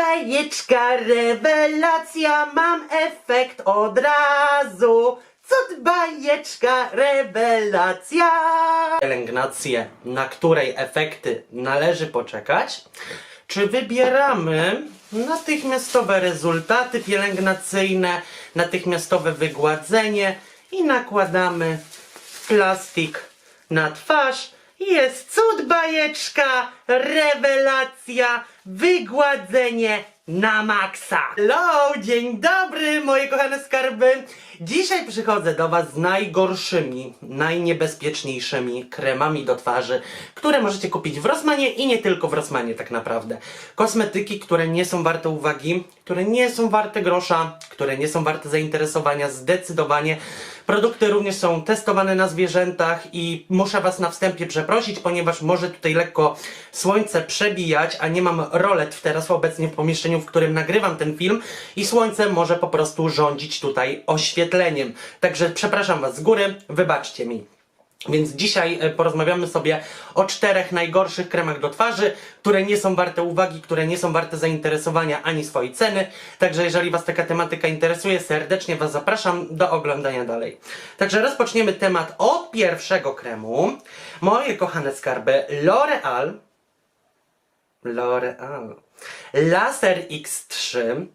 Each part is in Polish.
bajeczka, rewelacja, mam efekt od razu. Cud bajeczka, rewelacja. Pielęgnację, na której efekty należy poczekać. Czy wybieramy natychmiastowe rezultaty pielęgnacyjne, natychmiastowe wygładzenie i nakładamy plastik na twarz. Jest cud bajeczka, rewelacja, wygładzenie na maksa. Hello, dzień dobry moje kochane skarby. Dzisiaj przychodzę do Was z najgorszymi, najniebezpieczniejszymi kremami do twarzy, które możecie kupić w Rossmanie i nie tylko w Rossmanie tak naprawdę. Kosmetyki, które nie są warte uwagi, które nie są warte grosza, które nie są warte zainteresowania zdecydowanie. Produkty również są testowane na zwierzętach i muszę Was na wstępie przeprosić, ponieważ może tutaj lekko słońce przebijać, a nie mam rolet teraz obecnie w pomieszczeniu, w którym nagrywam ten film i słońce może po prostu rządzić tutaj oświetleniem. Także przepraszam Was z góry, wybaczcie mi. Więc dzisiaj e, porozmawiamy sobie o czterech najgorszych kremach do twarzy, które nie są warte uwagi, które nie są warte zainteresowania ani swojej ceny. Także jeżeli Was taka tematyka interesuje, serdecznie Was zapraszam do oglądania dalej. Także rozpoczniemy temat od pierwszego kremu. Moje kochane skarby, L'Oreal L'Oreal. Laser X3.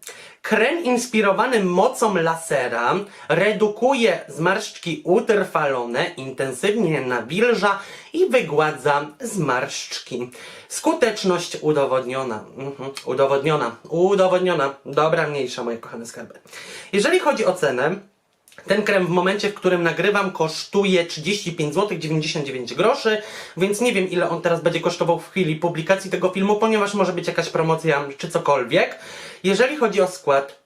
Krem inspirowany mocą lasera redukuje zmarszczki utrwalone, intensywnie nawilża i wygładza zmarszczki. Skuteczność udowodniona. Mhm. Udowodniona. Udowodniona. Dobra, mniejsza, moje kochane skarby. Jeżeli chodzi o cenę, ten krem w momencie, w którym nagrywam kosztuje 35 zł 99 groszy, więc nie wiem ile on teraz będzie kosztował w chwili publikacji tego filmu, ponieważ może być jakaś promocja czy cokolwiek. Jeżeli chodzi o skład,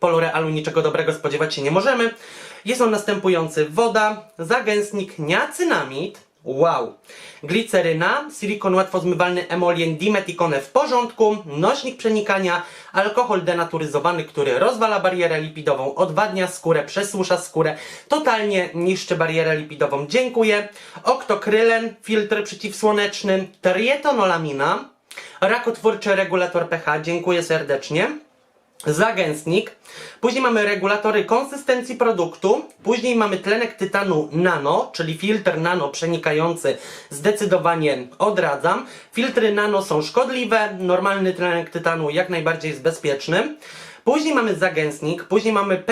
po L'Orealu niczego dobrego spodziewać się nie możemy. Jest on następujący: woda, zagęstnik, niacynamid, wow, gliceryna, silikon łatwo zmywalny emolient dimeticone w porządku, nośnik przenikania, alkohol denaturyzowany, który rozwala barierę lipidową, odwadnia skórę, przesusza skórę, totalnie niszczy barierę lipidową. Dziękuję. Oktokrylen, filtr przeciwsłoneczny, trietonolamina, rakotwórczy regulator pH. Dziękuję serdecznie zagęstnik. Później mamy regulatory konsystencji produktu. Później mamy tlenek tytanu nano, czyli filtr nano przenikający. Zdecydowanie odradzam. Filtry nano są szkodliwe. Normalny tlenek tytanu jak najbardziej jest bezpieczny. Później mamy zagęstnik, później mamy.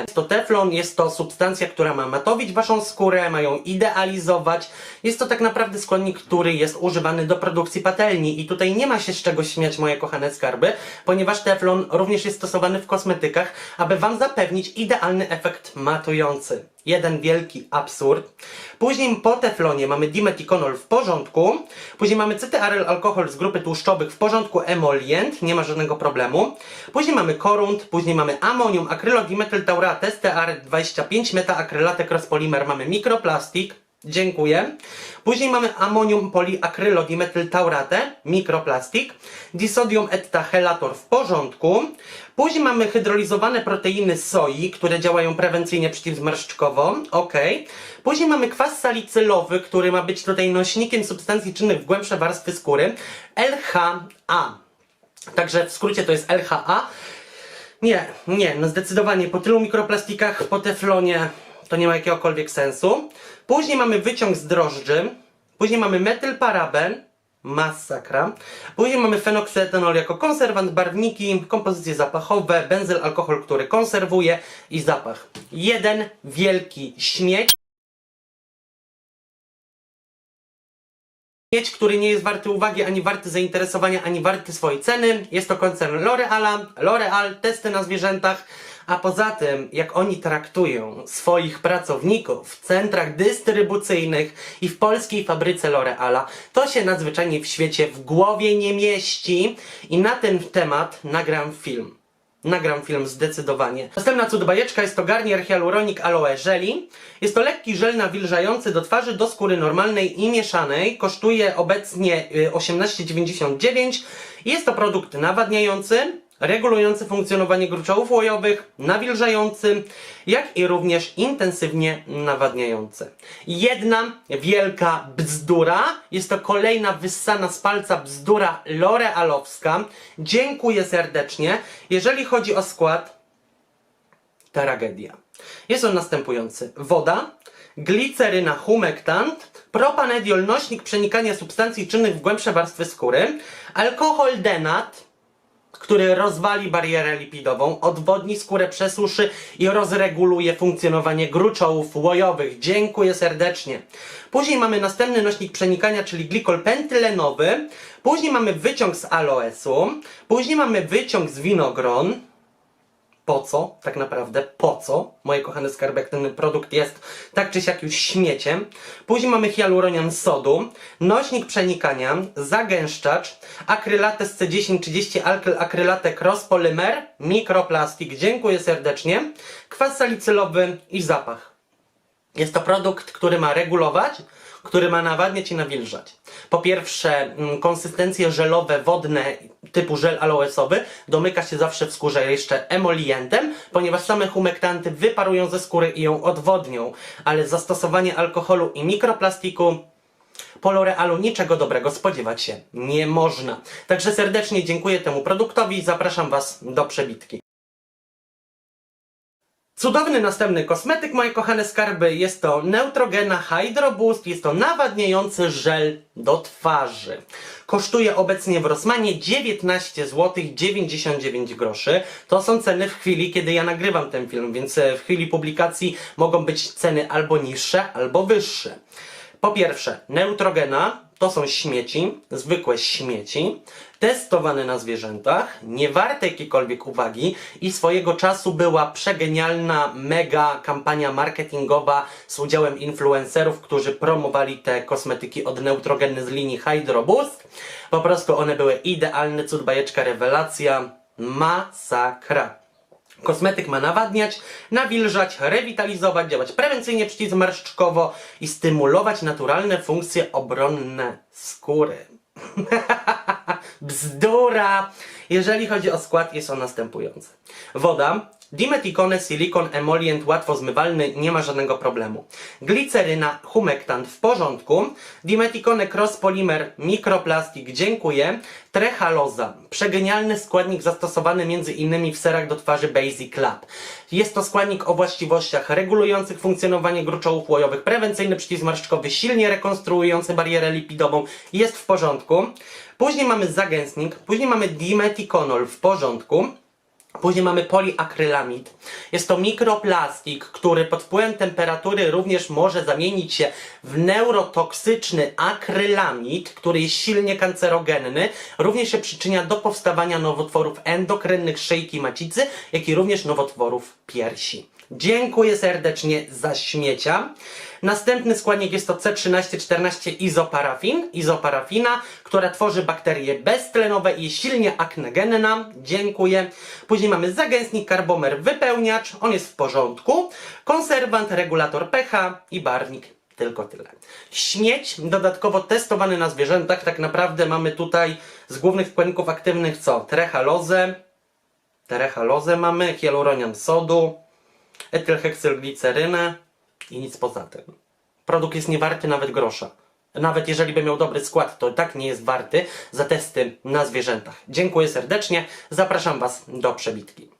Jest to teflon, jest to substancja, która ma matowić waszą skórę, ma ją idealizować. Jest to tak naprawdę składnik, który jest używany do produkcji patelni i tutaj nie ma się z czego śmiać, moje kochane skarby, ponieważ teflon również jest stosowany w kosmetykach, aby wam zapewnić idealny efekt matujący. Jeden wielki absurd. Później po teflonie mamy dimeticonol w porządku. Później mamy cytyaryl alkohol z grupy tłuszczowych w porządku emolient, nie ma żadnego problemu. Później mamy korunt, później mamy amonium, akrylodimethyltaurate, STR25, metaakrylatek rozpolimer, mamy mikroplastik. Dziękuję. Później mamy amonium poliakrylodimethyltaurate, mikroplastik, disodium ettahelator w porządku. Później mamy hydrolizowane proteiny soi, które działają prewencyjnie przeciwzmarszczkowo, ok. Później mamy kwas salicylowy, który ma być tutaj nośnikiem substancji czynnych w głębsze warstwy skóry, LHA. Także w skrócie to jest LHA. Nie, nie, no zdecydowanie po tylu mikroplastikach, po teflonie to nie ma jakiegokolwiek sensu. Później mamy wyciąg z drożdży, później mamy metylparaben, masakra. Później mamy fenoksetanol jako konserwant, barwniki, kompozycje zapachowe, benzyl, alkohol, który konserwuje i zapach. Jeden wielki śmieć. Śmieć, który nie jest warty uwagi, ani warty zainteresowania, ani warty swojej ceny. Jest to koncern L'Oreala, L'Oreal, testy na zwierzętach. A poza tym, jak oni traktują swoich pracowników w centrach dystrybucyjnych i w polskiej fabryce L'Oreala, to się nadzwyczajnie w świecie w głowie nie mieści. I na ten temat nagram film. Nagram film zdecydowanie. Następna cudbajeczka jest to Garnier Hyaluronic Aloe Jelly. Jest to lekki żel nawilżający do twarzy, do skóry normalnej i mieszanej. Kosztuje obecnie y, 18,99. Jest to produkt nawadniający, regulujący funkcjonowanie gruczołów łojowych, nawilżający, jak i również intensywnie nawadniający. Jedna wielka bzdura, jest to kolejna wyssana z palca bzdura L'Orealowska. Dziękuję serdecznie. Jeżeli chodzi o skład, tragedia. Jest on następujący. Woda, gliceryna humektant, propanediol, nośnik przenikania substancji czynnych w głębsze warstwy skóry, alkohol denat, który rozwali barierę lipidową, odwodni skórę, przesuszy i rozreguluje funkcjonowanie gruczołów łojowych. Dziękuję serdecznie. Później mamy następny nośnik przenikania, czyli glikol pentylenowy. Później mamy wyciąg z aloesu. Później mamy wyciąg z winogron. Po co? Tak naprawdę po co? Moje kochane skarby, jak ten produkt jest tak czy siak już śmieciem. Później mamy hialuronian sodu, nośnik przenikania, zagęszczacz, akrylates C1030, alkyl akrylatek rozpolymer, mikroplastik. Dziękuję serdecznie. Kwas salicylowy i zapach. Jest to produkt, który ma regulować, który ma nawadniać i nawilżać. Po pierwsze, mm, konsystencje żelowe, wodne, typu żel aloesowy, domyka się zawsze w skórze jeszcze emolientem, ponieważ same humektanty wyparują ze skóry i ją odwodnią, ale zastosowanie alkoholu i mikroplastiku po L'Orealu niczego dobrego spodziewać się nie można. Także serdecznie dziękuję temu produktowi i zapraszam Was do przebitki. Cudowny następny kosmetyk, moje kochane skarby, jest to Neutrogena Hydro Boost, jest to nawadniający żel do twarzy. Kosztuje obecnie w Rossmanie 19 zł 99 groszy. To są ceny w chwili, kiedy ja nagrywam ten film, więc e, w chwili publikacji mogą być ceny albo niższe, albo wyższe. Po pierwsze, Neutrogena to są śmieci, zwykłe śmieci, testowane na zwierzętach, nie warte jakiejkolwiek uwagi i swojego czasu była przegenialna, mega kampania marketingowa z udziałem influencerów, którzy promowali te kosmetyki od Neutrogeny z linii Hydro Boost. Po prostu one były idealne, cud bajeczka, rewelacja, masakra. Kosmetyk ma nawadniać, nawilżać, rewitalizować, działać prewencyjnie przeciwzmarszczkowo i stymulować naturalne funkcje obronne skóry. Bzdura! Jeżeli chodzi o skład, jest on następujący. Woda, dimeticone, silikon, emolient, łatwo zmywalny, nie ma żadnego problemu. Gliceryna, humektant w porządku. Dimeticone, cross polymer, mikroplastik, dziękuję. Trehaloza, przegenialny składnik zastosowany innymi w serach do twarzy Basic Lab. Jest to składnik o właściwościach regulujących funkcjonowanie gruczołów łojowych, prewencyjny, przeciwzmarszczkowy, silnie rekonstruujący barierę lipidową, jest w porządku. Później mamy zagęstnik, później mamy dimeticonol w porządku. Później mamy poliakrylamid. Jest to mikroplastik, który pod wpływem temperatury również może zamienić się w neurotoksyczny akrylamid, który jest silnie kancerogenny. Również się przyczynia do powstawania nowotworów endokrynnych szyjki macicy, jak i również nowotworów piersi. Dziękuję serdecznie za śmiecia. Następny składnik jest to C1314 izoparafin, izoparafina, która tworzy bakterie beztlenowe i silnie aknegenna. Dziękuję. Później mamy zagęstnik karbomer wypełniacz, on jest w porządku. Konserwant, regulator pH i barwnik tylko tyle. Śmieć, dodatkowo testowany na zwierzętach, tak naprawdę mamy tutaj z głównych składników aktywnych co? Trehalozę, terechalozę mamy, hialuronian sodu, etylheksylglicerynę i nic poza tym. Produkt jest niewarty nawet grosza. Nawet jeżeli by miał dobry skład, to tak nie jest warty za testy na zwierzętach. Dziękuję serdecznie, zapraszam Was do przebitki.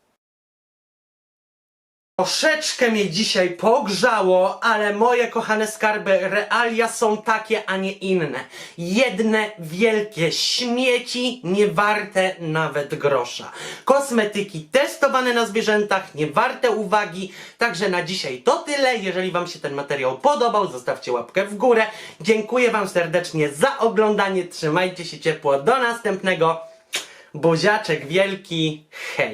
Troszeczkę mnie dzisiaj pogrzało, ale moje kochane skarby, realia są takie, a nie inne. Jedne wielkie śmieci, nie warte nawet grosza. Kosmetyki testowane na zwierzętach, nie warte uwagi. Także na dzisiaj to tyle. Jeżeli Wam się ten materiał podobał, zostawcie łapkę w górę. Dziękuję Wam serdecznie za oglądanie. Trzymajcie się ciepło. Do następnego. Buziaczek wielki. Hej!